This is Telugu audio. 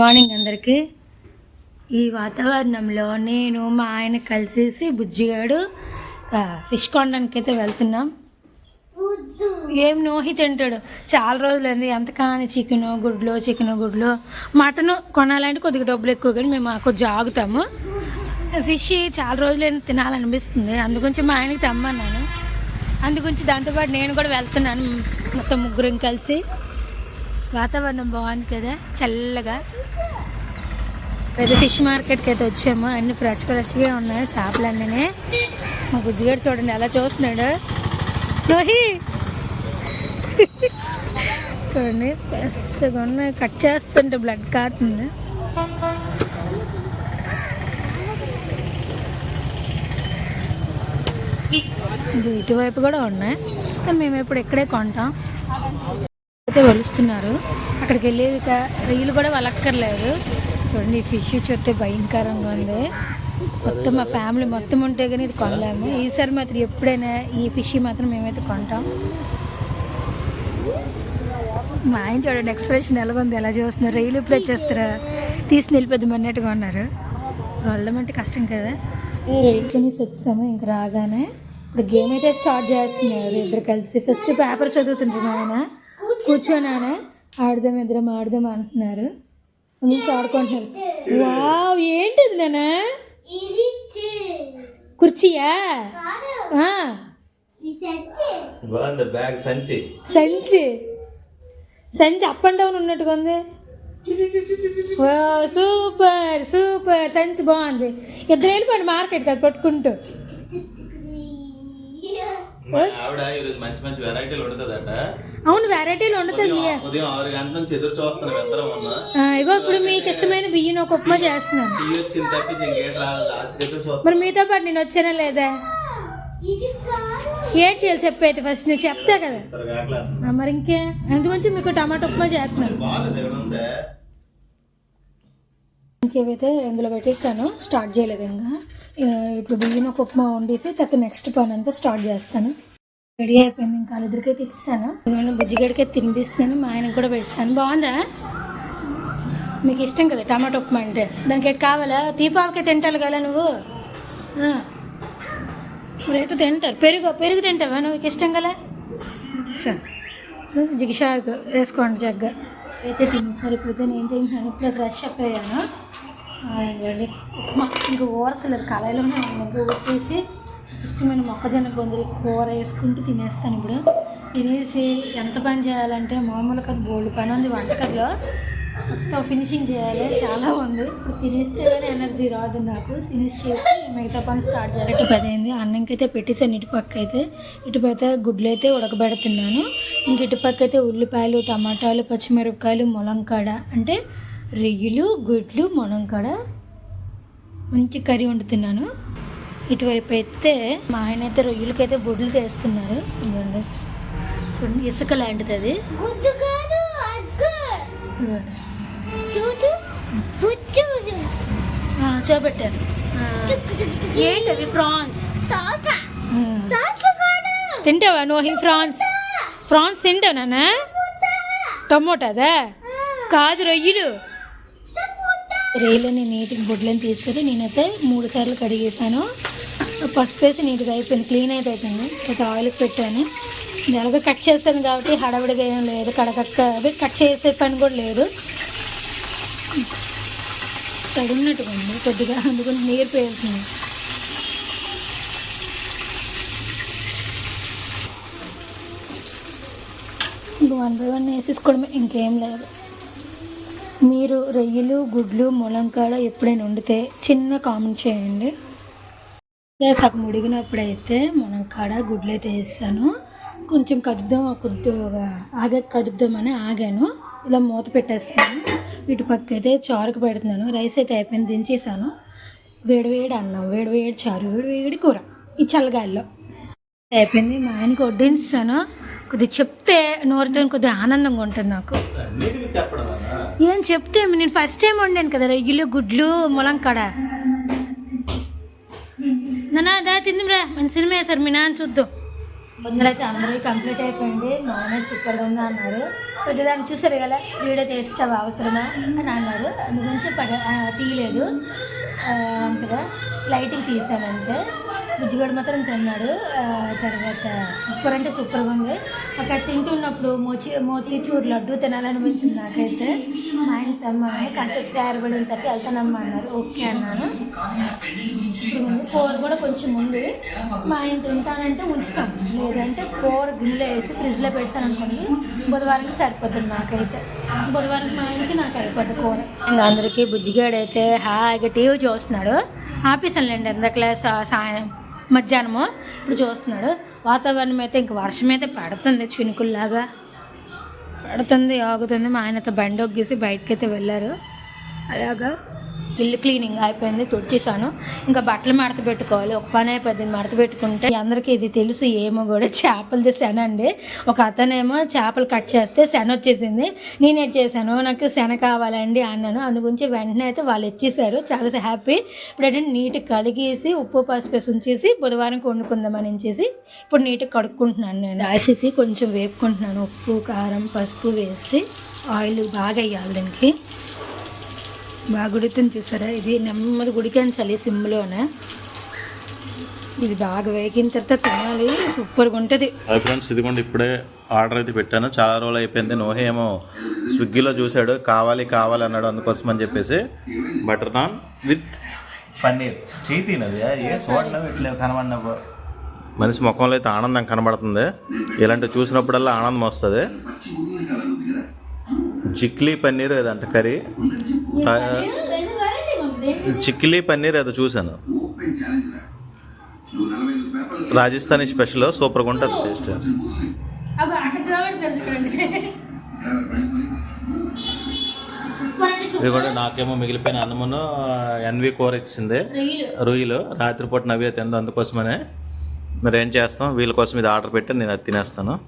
మార్నింగ్ అందరికీ. ఈ వాతావరణంలో నేను మా ఆయన కలిసేసి బుజ్జిగాడు ఫిష్ కొనడానికి అయితే వెళ్తున్నాం. ఏం నోహి తింటాడు? చాలా రోజులైంది. ఎంత కానీ చికెన్ గుడ్లు చికెన్ గుడ్లు. మటన్ కొనాలంటే కొద్దిగా డబ్బులు ఎక్కువ కానీ మేము కొంచెం ఆగుతాము. ఫిష్ చాలా రోజులైంది తినాలనిపిస్తుంది. అందుగురించి మా ఆయనకి తెమ్మన్నాను. అందుగురించి దాంతోపాటు నేను కూడా వెళ్తున్నాను మొత్తం ముగ్గురం కలిసి. వాతావరణం బాగుంది కదా చల్లగా. పెద్ద ఫిష్ మార్కెట్కి అయితే వచ్చాము. అన్ని ఫ్రెష్ ఫ్రెష్గా ఉన్నాయి చేపలు అన్నీ మా బుజ్జిగాడు చూడండి ఎలా చూస్తున్నాడు. రోహి చూడండి ఫ్రెష్గా ఉన్నాయి. కట్ చేస్తుంటే బ్లడ్ కారుతుంది. ఇటువైపు కూడా ఉన్నాయి. కానీ మేము ఇప్పుడు ఇక్కడే కొంటాం. అయితే వలుస్తున్నారు. అక్కడికి వెళ్ళి ఇక రీలు కూడా వలక్కర్లేదు. చూడండి ఈ ఫిష్ చూస్తే భయంకరంగా ఉంది. మొత్తం మా ఫ్యామిలీ మొత్తం ఉంటే కానీ ఇది కొనలేము. ఈసారి మాత్రం ఎప్పుడైనా ఈ ఫిష్ మాత్రం మేమైతే కొంటాం. మా ఆయన చూడండి ఎక్స్ప్రెషన్ ఎలా ఉంది ఎలా చూస్తున్నారు రైలు ఇప్పుడు వచ్చేస్తారా? తీసి నిలిపేద్దాం అన్నట్టుగా ఉన్నారు. వెళ్ళడం అంటే కష్టం కదా. రైలు కొనేసి వచ్చాము ఇంక రాగానే. ఇప్పుడు గేమ్ అయితే స్టార్ట్ చేస్తున్నారు ఇద్దరు కలిసి. ఫస్ట్ పేపర్ చదువుతుంటారు ఆయన. కూర్చొని ఆయన ఆడదాం ఇద్దరం ఆడదాం అంటున్నారు నుంచి ఆడుకుంటున్నారు వావ్ ఏంటిది నాన్న ఇది చే- కుర్చీయా కాదు ఆ, ఇది తెచ్చి బాగుంది బ్యాగ్ సంచి సంచి సంచి అప్ అండ్ డౌన్ ఉన్నట్టుగా ఉంది వావ్, సూపర్ సూపర్ సంచి బాగుంది ఇద్దరు వెళ్ళిపోండి మార్కెట్ కదా పట్టుకుంటూ మా ఆవిడ ఈరోజు మంచి మంచి వెరైటీలు వండుతుందట. అవును వెరైటీలు వండుతుంది ఉదయం ఆరు గంటల నుంచి ఎదురు చూస్తున్నాం ఆ, ఇగో ఇప్పుడు మీకు ఇష్టమైన బియ్యం ఒక ఉప్మా చేస్తున్నాను. చూస్తున్నాం. మరి మీతో పాటు నేను వచ్చానా లేదా? ఏడ్ చేయాలి చెప్పైతే ఫస్ట్ నేను చెప్తా కదా. మరి ఇంకే అందుగురించి మీకు టమాటా ఉప్మా చేస్తున్నాను. ఏమనుందే ఇంకేవైతే ఇందులో పెట్టేసాను స్టార్ట్ చేయలేదు ఇంకా. ఇప్పుడు బియ్యం ఒక ఉప్మా వండేసి తర్వాత నెక్స్ట్ పని అంతా స్టార్ట్ చేస్తాను. రెడీ అయిపోయింది ఇంకా వాళ్ళిద్దరికైతే ఇస్తాను నేను బుజ్జిగడికి తినిపిస్తున్నాను. మా ఆయనకి కూడా పెట్టాను బాగుందా? మీకు ఇష్టం కదా టమాటో ఉప్మా అంటే. దానికి ఎటు కావాలా? దీపావళికి తింటాను కదా నువ్వు? ఎటు తింటారు? పెరుగు పెరుగు తింటావా నువ్వు? ఇష్టం కదా? సరే. జిగిషాకు వేసుకోండి జగ్గ అయితే తినేసారు ఇప్పుడైతే నేను తింటున్నాను ఇప్పుడే ఫ్రెష్ అప్ అయ్యాను. ఇవ్వండి ఉప్మా ఇంకా ఊరచలేదు కళాయిలోనే ఇంకా ఊరేసి ఇష్టమైన మొక్కజొన్న గొంతులు కూర వేసుకుంటూ తినేస్తాను ఇప్పుడు. తినేసి ఎంత పని చేయాలంటే మామూలు కదా బోల్డ్ పని ఉంది వంటగదిలో. మొత్తం ఫినిషింగ్ చేయాలి చాలా ఉంది. ఇప్పుడు తినేస్తే ఎనర్జీ రాదు నాకు. తినేసి చేసి మిగతా పని స్టార్ట్ చేయాలి. ఇటు పది అయింది అన్నంకైతే పెట్టేసాను ఇటు పక్క అయితే. ఇటుపైతే గుడ్లు అయితే ఉడకబెడుతున్నాను. ఇంక ఇటు పక్క అయితే ఉల్లిపాయలు టమాటాలు పచ్చిమిరపకాయలు ములంకాడ. అంటే రొయ్యలు గుడ్లు ములంకాడ మంచి కర్రీ వండుతున్నాను ఇటువైపు అయితే మా ఆయన అయితే రొయ్యలకైతే గుడ్లు చేస్తున్నారు. ఇదిగోండి. చూడండి ఇసుక లాంటిది అది. చూపెట్టారు. ఏంటి ఫ్రాన్స్? తింటావా నువ్వు ఫ్రాన్స్? ఫ్రాన్స్ తింటానా టమోటాదా? కాదు రొయ్యలు. రొయ్యలని నీటికి బొడ్లను తీస్తారు నేనైతే మూడు సార్లు కడిగేసాను పసుపు వేసి నీట్గా అయిపోయింది. క్లీన్ అయితే అయిపోయింది. ఒక ఆయిల్కి పెట్టాను. ఇది కట్ చేస్తాను కాబట్టి హడావిడిగా ఏం లేదు. కడకక్క అది కట్ చేసే పని కూడా లేదు. తడున్నట్టుగా ఉంది. కొద్దిగా అందుకని నీరు పేరుతుంది ఇంక వన్ బై వన్ వేసేసుకోవడమే. ఇంకేం లేదు. మీరు రొయ్యలు గుడ్లు ములంకాడ ఎప్పుడైనా వండితే చిన్న కామెంట్ చేయండి. సగం ఉడిగినప్పుడైతే ములంకాడ గుడ్లు అయితే వేసాను. కొంచెం కదుపుదాం కొద్దిగా ఆగే కదుపుదామని ఆగాను. ఇలా మూత పెట్టేస్తాను ఇటు పక్క అయితే చారుకు పెడుతున్నాను. రైస్ అయితే అయిపోయింది దించేసాను. వేడివేడి అన్నం వేడివేడి చారు వేడివేడి కూర ఈ చల్లగాలిలో. అయిపోయింది. మా ఆయనకి వడ్డించాను. కొద్దిగా చెప్తే నోరుతో కొద్దిగా ఆనందంగా ఉంటుంది నాకు. ఏం చెప్తే నేను ఫస్ట్ టైం వండాను కదా రొయ్యలు గుడ్లు ములంకాడ నాన్న అదా తిందిరా. మన సినిమా వేశారు మీ నాన్న చూద్దాం. ముందరైతే అందరూ కంప్లీట్ అయిపోయింది. ఆయన సూపర్గా ఉందా అన్నారు. ప్రతిదాన్ని చూసారు కదా వీడియో తీస్తావా అవసరమా అని అన్నారు. అందుగురించి పడ ఆ, తీయలేదు. అంతగా. లైట్కి తీసాను అంతే. బుజ్జిగాడు మాత్రం తిన్నాడు. తర్వాత సూపర్ అంటే సూపర్గా ఉంది. అక్కడ తింటున్నప్పుడు మోచి మోతీచూర్ లడ్డు తినాలనిపించింది నాకైతే. మా ఆయన తెమ్మని కాసేపు సార్ కూడా తర్వాత వెళ్తానమ్మా అన్నారు. ఓకే అన్నాను. కూర కూడా కొంచెం ఉంది. మా ఆయన తింటానంటే ఉంచుతాం. లేదంటే కూర గిన్నెలో వేసి ఫ్రిడ్జ్లో పెడతాను అనుకోండి బుధవారానికి సరిపోతుంది నాకైతే. బుధవారం మా ఆయనకి నాకు అయిపోద్ది కూర. ఇంకా అందరికీ బుజ్జిగాడు అయితే హాయిగా టీవీ చూస్తున్నాడు. అ క్లాస్ సాయం. మధ్యాహ్నము? ఇప్పుడు చూస్తున్నాడు. వాతావరణం అయితే ఇంక వర్షం అయితే పడుతుంది చినుకుల్లాగా. పడుతుంది ఆగుతుంది. మా ఆయనతో బండి ఒగ్గేసి బయటకైతే వెళ్ళారు. అలాగా? ఇల్లు క్లీనింగ్ అయిపోయింది తుడిచేసాను ఇంకా బట్టలు మడత పెట్టుకోవాలి ఒక పని అయిపోయింది మడత పెట్టుకుంటే. అందరికీ ఇది తెలుసు ఏమో కూడా చేపలది శన అండి ఒక అతనేమో చేపలు కట్ చేస్తే శన వచ్చేసింది. నేనే చేశాను నాకు శన కావాలండి అన్నాను. అందు గురించి వెంటనే అయితే వాళ్ళు ఇచ్చేసారు చాలా హ్యాపీ. ఇప్పుడు ఏంటంటే నీట్గా కడిగేసి ఉప్పు పసుపు ఉంచేసి బుధవారం వండుకుందామని చేసి ఇప్పుడు నీట్గా కడుక్కుంటున్నాను నేను. రాసేసి కొంచెం వేపుకుంటున్నాను. ఉప్పు కారం పసుపు వేసి ఆయిల్ బాగా వేయాలి దీనికి. బాగా ఉడుకుతుంది చూసారా? ఇది నెమ్మది ఉడికించాలి సిమ్లోనే. ఇది బాగా వేగిన తర్వాత తినాలి. సూపర్గా ఉంటుంది. హాయ్ ఫ్రెండ్స్ ఇదిగోండి ఇప్పుడే ఆర్డర్ అయితే పెట్టాను. చాలా రోజులు అయిపోయింది. నోహే ఏమో స్విగ్గీలో చూశాడు. కావాలి కావాలి అన్నాడు అందుకోసం అని చెప్పేసి. Butter naan with paneer. చేయి తినది ఏ చూడలేవు ఇట్లా కనబడినప్పుడు మనిషి ముఖంలో అయితే ఆనందం కనబడుతుంది. ఇలాంటివి చూసినప్పుడల్లా ఆనందం వస్తుంది. జిక్లీ పన్నీర్ ఏదంట కర్రీ? ఆ, చిక్లీ పన్నీర్ ఏదో చూశాను. రాజస్థానీ స్పెషల్ సూపర్గా ఉంటుంది టేస్ట్. ఇది కూడా నాకేమో మిగిలిపోయిన అన్నమును ఎన్వి కూర ఇచ్చింది. రొయ్యలు. రొయ్యలు. రాత్రిపూట నవ్వే తింది అందుకోసమనే. మరి ఏం చేస్తాం? వీళ్ళ కోసం ఇది ఆర్డర్ పెట్టి నేను అది తినేస్తాను.